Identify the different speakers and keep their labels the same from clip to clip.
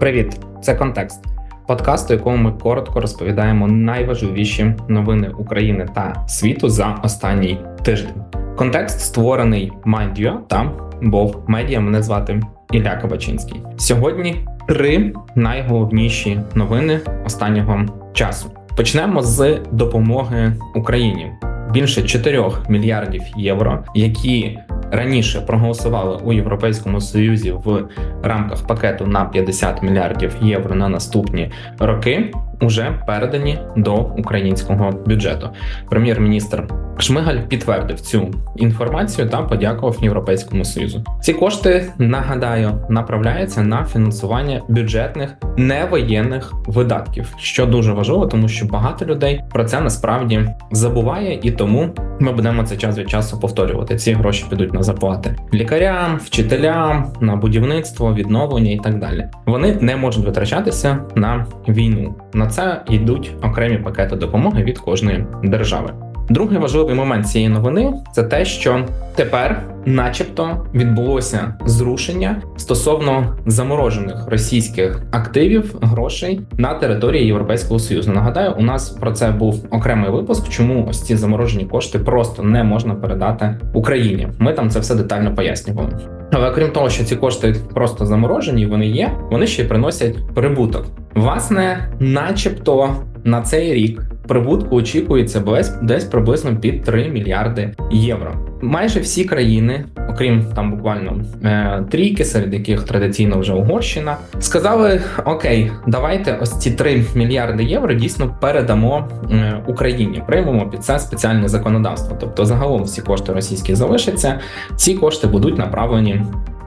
Speaker 1: Привіт, це контекст. Подкаст, у якому ми коротко розповідаємо найважливіші новини України та світу за останній тиждень. Контекст створений MindUA та Бов Медіа. Мене звати Ілля Кабачинський. Сьогодні три найголовніші новини останнього часу. Почнемо з допомоги Україні. Більше 4 мільярдів євро, які раніше проголосували у Європейському Союзі в рамках пакету на 50 мільярдів євро на наступні роки, уже передані до українського бюджету. Прем'єр-міністр Шмигаль підтвердив цю інформацію та подякував Європейському Союзу. Ці кошти нагадаю направляються на фінансування бюджетних невоєнних видатків, що дуже важливо, тому що багато людей про це насправді забуває, і тому ми будемо це час від часу повторювати. Ці гроші підуть на зарплати лікарям, вчителям, на будівництво, відновлення і так далі. Вони не можуть витрачатися на війну. На це йдуть окремі пакети допомоги від кожної держави. Другий важливий момент цієї новини це те, що тепер, начебто, відбулося зрушення стосовно заморожених російських активів грошей на території Європейського союзу. Нагадаю, у нас про це був окремий випуск. Чому ось ці заморожені кошти просто не можна передати Україні? Ми там це все детально пояснювали. Але крім того, що ці кошти просто заморожені, вони є, вони ще й приносять прибуток. Власне, начебто, на цей рік прибутку очікується десь приблизно під 3 мільярди євро. Майже всі країни, окрім там буквально е, трійки, серед яких традиційно вже Угорщина, сказали: Окей, давайте ось ці 3 мільярди євро дійсно передамо е, Україні. Приймемо під це спеціальне законодавство. Тобто, загалом всі кошти російські залишаться, ці кошти будуть направлені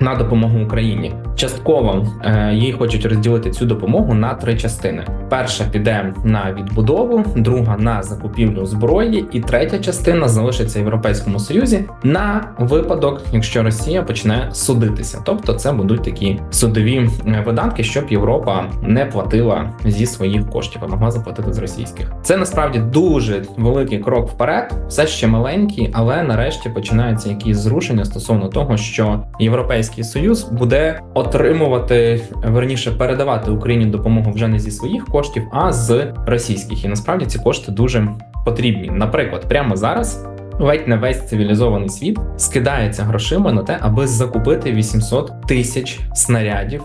Speaker 1: на допомогу Україні. Частково е, їй хочуть розділити цю допомогу на три частини: перша піде на відбудову, друга на закупівлю зброї, і третя частина залишиться Європейському Союзі на випадок, якщо Росія почне судитися. Тобто, це будуть такі судові е, видатки, щоб Європа не платила зі своїх коштів, а могла заплатити з російських. Це насправді дуже великий крок вперед, все ще маленький, але нарешті починаються якісь зрушення стосовно того, що європейські Європейський Союз буде отримувати верніше передавати Україні допомогу вже не зі своїх коштів, а з російських. І насправді ці кошти дуже потрібні. Наприклад, прямо зараз. Ледь не весь цивілізований світ скидається грошима на те, аби закупити 800 тисяч снарядів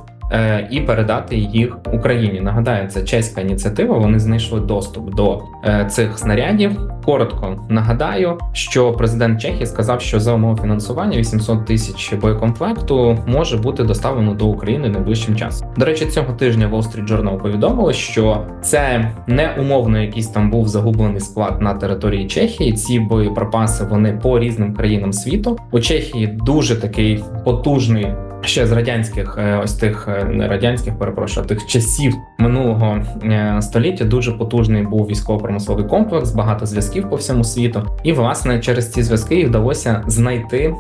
Speaker 1: і передати їх Україні. Нагадаю, це чеська ініціатива. Вони знайшли доступ до е, цих снарядів. Коротко нагадаю, що президент Чехії сказав, що за умови фінансування 800 тисяч боєкомплекту може бути доставлено до України найближчим часом. До речі, цього тижня Wall Street Journal повідомили, що це не умовно якийсь там був загублений склад на території Чехії. Ці боєприпаси вони по різним країнам світу. У Чехії дуже такий потужний ще з радянських е, ось тих е, не радянських, перепрошую, тих часів минулого е, століття дуже потужний був військово-промисловий комплекс, багато зв'язків по всьому світу. І власне через ці зв'язки їх вдалося знайти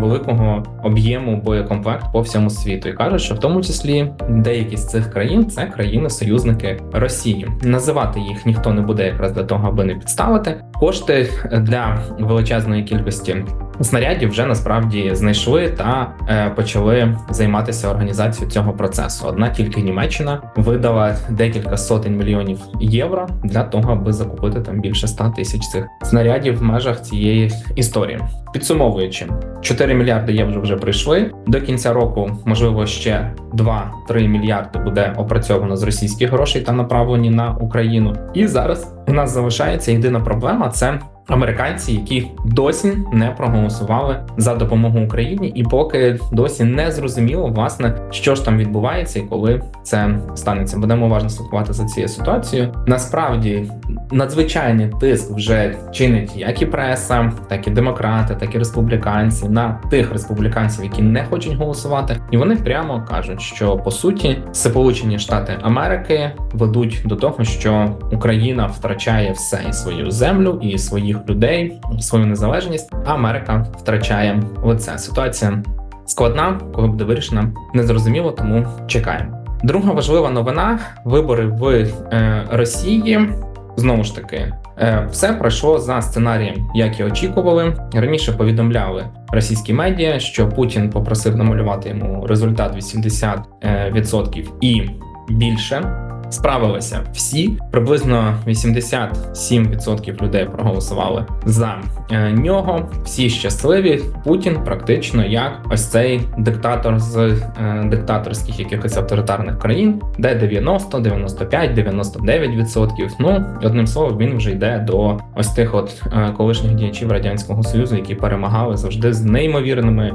Speaker 1: великого об'єму боєкомплект по всьому світу. І кажуть, що в тому числі деякі з цих країн це країни-союзники Росії. Називати їх ніхто не буде якраз для того, аби не підставити кошти для величезної кількості снарядів вже насправді знайшли та е, почали займатися організацією цього процесу. Одна тільки Німеччина видала декілька сотень мільйонів євро для того, аби закупити там більше 100 тисяч цих снарядів в межах цієї історії. Підсумовуючи, 4 мільярди євро вже прийшли до кінця року. Можливо, ще 2-3 мільярди буде опрацьовано з російських грошей та направлені на Україну. І зараз у нас залишається єдина проблема це американці, які досі не проголосували за допомогу Україні, і поки досі не зрозуміло, власне, що ж там відбувається і коли це станеться. Будемо уважно слідкувати за цією ситуацією. Насправді надзвичайний тиск вже чинить як і преса, так і демократи, так і республіканці на тих республіканців, які не хочуть голосувати, і вони прямо кажуть, що по суті Сполучені Штати Америки ведуть до того, що Україна втрачає все і свою землю і своїх людей, свою незалежність. а Америка втрачає лице. Ситуація складна, коли буде вирішена, незрозуміло, тому чекаємо. Друга важлива новина: вибори в е, Росії. Знову ж таки, Е, Все пройшло за сценарієм, як і очікували. Раніше повідомляли російські медіа, що Путін попросив намалювати йому результат 80% і більше. Справилися всі приблизно 87% людей проголосували за е, нього. Всі щасливі. Путін практично як ось цей диктатор з е, диктаторських якихось авторитарних країн, де 90, 95, 99%. Ну одним словом, він вже йде до ось тих от е, колишніх діячів радянського союзу, які перемагали завжди з неймовірними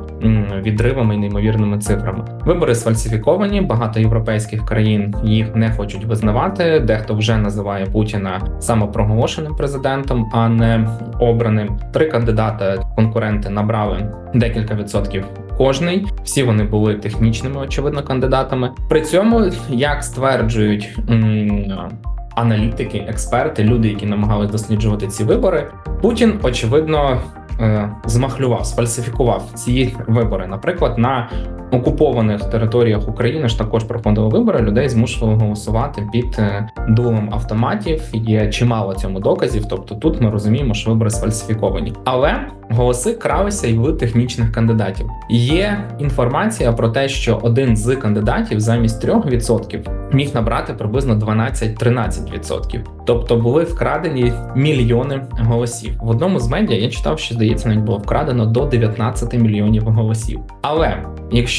Speaker 1: відривами і неймовірними цифрами. Вибори сфальсифіковані. Багато європейських країн їх не хочуть визнавати. Дехто вже називає Путіна самопроголошеним президентом, а не обраним. Три кандидати конкуренти набрали декілька відсотків. Кожний всі вони були технічними, очевидно, кандидатами. При цьому, як стверджують аналітики, експерти, люди, які намагались досліджувати ці вибори, Путін очевидно е, змахлював, сфальсифікував ці вибори. Наприклад, на окупованих територіях України ж також проходили вибори. Людей змушували голосувати під е, дулом автоматів. Є чимало цьому доказів. Тобто тут ми розуміємо, що вибори сфальсифіковані, але голоси кралися і в технічних кандидатів. Є інформація про те, що один з кандидатів замість 3% міг набрати приблизно 12-13%. Тобто були вкрадені мільйони голосів. В одному з медіа я читав, що здається, навіть було вкрадено до 19 мільйонів голосів. Але якщо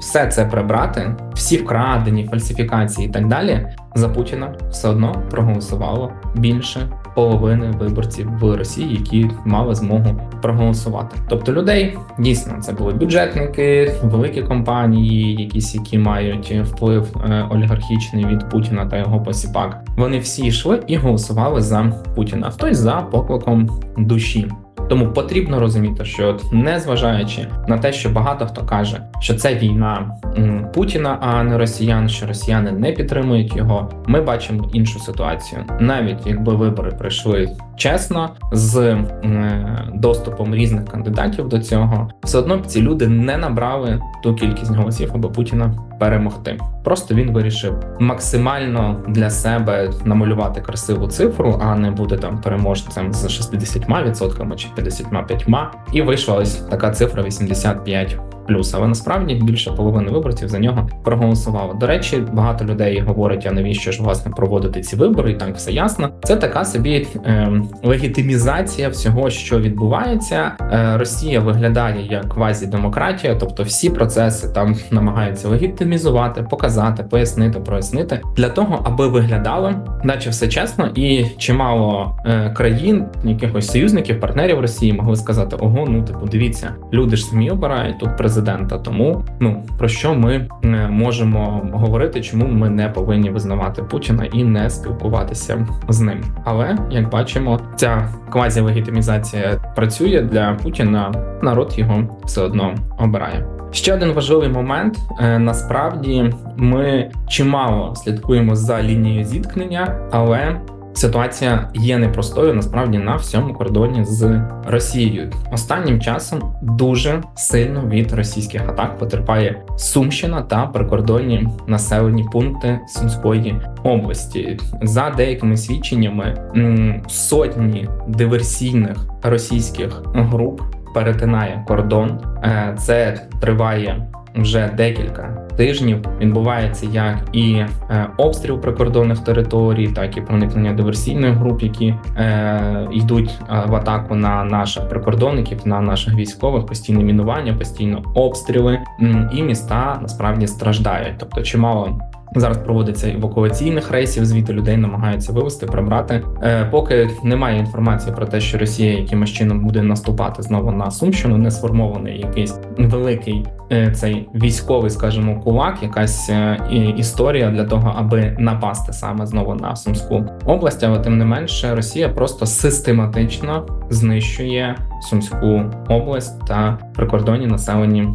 Speaker 1: все це прибрати, всі вкрадені, фальсифікації і так далі, за Путіна все одно проголосувало більше половини виборців в Росії, які мали змогу проголосувати. Тобто людей дійсно це були бюджетники, великі компанії, якісь які мають вплив е, олігархічний від Путіна та його посіпак. Вони всі йшли і голосували за Путіна. Хтось за покликом душі. Тому потрібно розуміти, що от, незважаючи на те, що багато хто каже, що це війна Путіна, а не росіян, що росіяни не підтримують його, ми бачимо іншу ситуацію. Навіть якби вибори пройшли чесно з м, доступом різних кандидатів до цього, все одно б ці люди не набрали ту кількість голосів, аби Путіна перемогти. Просто він вирішив максимально для себе намалювати красиву цифру, а не бути там переможцем з 60% чи 55%. І вийшла ось така цифра 85 плюс. Але насправді більше половини виборців за нього проголосувало. До речі, багато людей говорять, а навіщо ж власне проводити ці вибори, і так все ясно. Це така собі е, легітимізація всього, що відбувається. Е, Росія виглядає як квазі-демократія, тобто всі процеси там намагаються легітимізувати, показати, пояснити, прояснити для того, аби виглядало, наче все чесно, і чимало е, країн, якихось союзників, партнерів Росії могли сказати: ого, ну типу, дивіться, люди ж самі обирають тут президента. Тому ну про що ми е, можемо говорити, чому ми не повинні визнавати Путіна і не спілкуватися з ним. Але як бачимо, ця квазі-легітимізація працює для Путіна. Народ його все одно обирає. Ще один важливий момент. Е, Насправді ми чимало слідкуємо за лінією зіткнення, але ситуація є непростою насправді на всьому кордоні з Росією. Останнім часом дуже сильно від російських атак потерпає Сумщина та прикордонні населені пункти Сумської області. За деякими свідченнями сотні диверсійних російських груп перетинає кордон. Е, Це триває вже декілька тижнів. Відбувається як і е, обстріл прикордонних територій, так і проникнення диверсійних груп, які е, йдуть е, в атаку на наших прикордонників, на наших військових, постійне мінування, постійно обстріли, і міста насправді страждають. Тобто, чимало Зараз проводиться евакуаційних рейсів, звідти людей намагаються вивести, прибрати. Е, поки немає інформації про те, що Росія якимось чином буде наступати знову на Сумщину, не сформований якийсь великий е, цей військовий, скажімо, кулак, якась е, історія для того, аби напасти саме знову на Сумську область. Але тим не менше, Росія просто систематично знищує Сумську область та прикордонні населені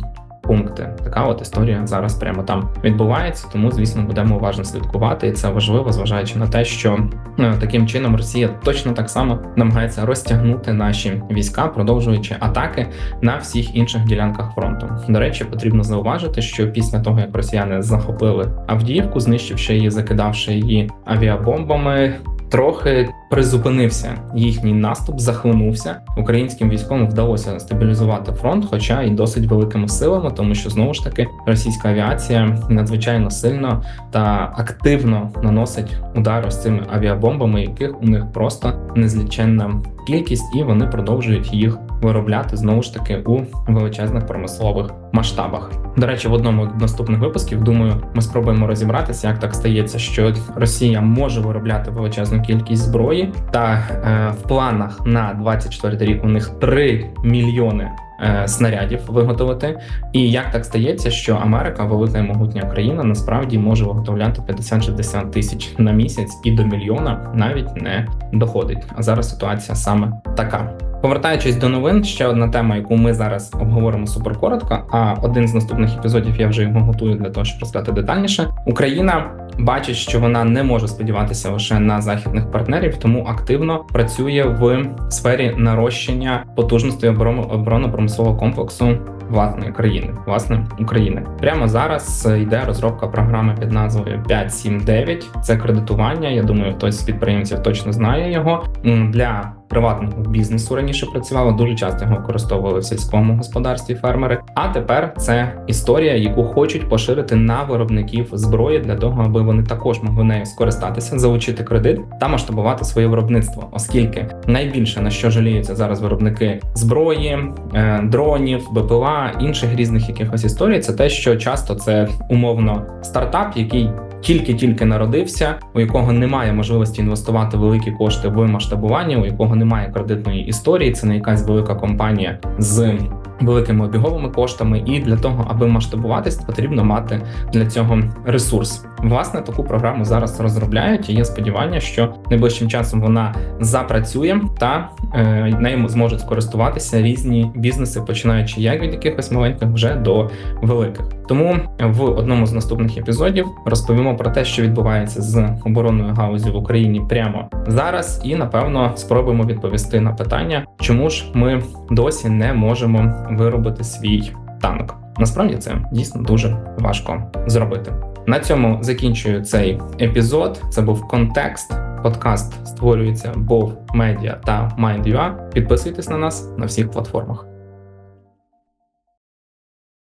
Speaker 1: пункти. Така от історія зараз прямо там відбувається. Тому, звісно, будемо уважно слідкувати, і це важливо, зважаючи на те, що е, таким чином Росія точно так само намагається розтягнути наші війська, продовжуючи атаки на всіх інших ділянках фронту. До речі, потрібно зауважити, що після того як росіяни захопили Авдіївку, знищивши її, закидавши її авіабомбами. Трохи призупинився їхній наступ, захлинувся. Українським військовим вдалося стабілізувати фронт, хоча і досить великими силами, тому що знову ж таки російська авіація надзвичайно сильно та активно наносить удари з цими авіабомбами, яких у них просто незліченна кількість, і вони продовжують їх виробляти знову ж таки у величезних промислових масштабах. До речі, в одному з наступних випусків думаю, ми спробуємо розібратися, як так стається, що Росія може виробляти величезну кількість зброї, та е, в планах на 24 рік у них 3 мільйони. е, Снарядів виготовити, і як так стається, що Америка, велика і могутня країна, насправді може виготовляти 50-60 тисяч на місяць і до мільйона навіть не доходить. А зараз ситуація саме така. Повертаючись до новин, ще одна тема, яку ми зараз обговоримо суперкоротко. А один з наступних епізодів я вже його готую для того, щоб розказати детальніше. Україна бачить, що вона не може сподіватися лише на західних партнерів, тому активно працює в сфері нарощення потужностей оборонно-промислового комплексу власної країни, власне України. Прямо зараз е, йде розробка програми під назвою 579. Це кредитування. Я думаю, хтось з підприємців точно знає його для приватного бізнесу. Раніше працювало дуже часто його використовували в сільському господарстві фермери. А тепер це історія, яку хочуть поширити на виробників зброї для того, аби вони також могли нею скористатися, залучити кредит та масштабувати своє виробництво, оскільки найбільше на що жаліються зараз виробники зброї, е, дронів, БПЛА, інших різних якихось історій, це те, що часто це умовно стартап, який тільки-тільки народився, у якого немає можливості інвестувати великі кошти в масштабування, у якого немає кредитної історії. Це не якась велика компанія з великими обіговими коштами, і для того, аби масштабуватись, потрібно мати для цього ресурс. Власне, таку програму зараз розробляють. і Є сподівання, що найближчим часом вона запрацює та е, нею зможуть скористуватися різні бізнеси, починаючи як від якихось маленьких вже до великих. Тому в одному з наступних епізодів розповімо про те, що відбувається з оборонною галузі в Україні прямо зараз, і напевно спробуємо відповісти на питання, чому ж ми досі не можемо виробити свій танк. Насправді це дійсно дуже важко зробити. На цьому закінчую цей епізод. Це був контекст. Подкаст створюється Бов Медіа та Mind.ua. Підписуйтесь на нас на всіх платформах.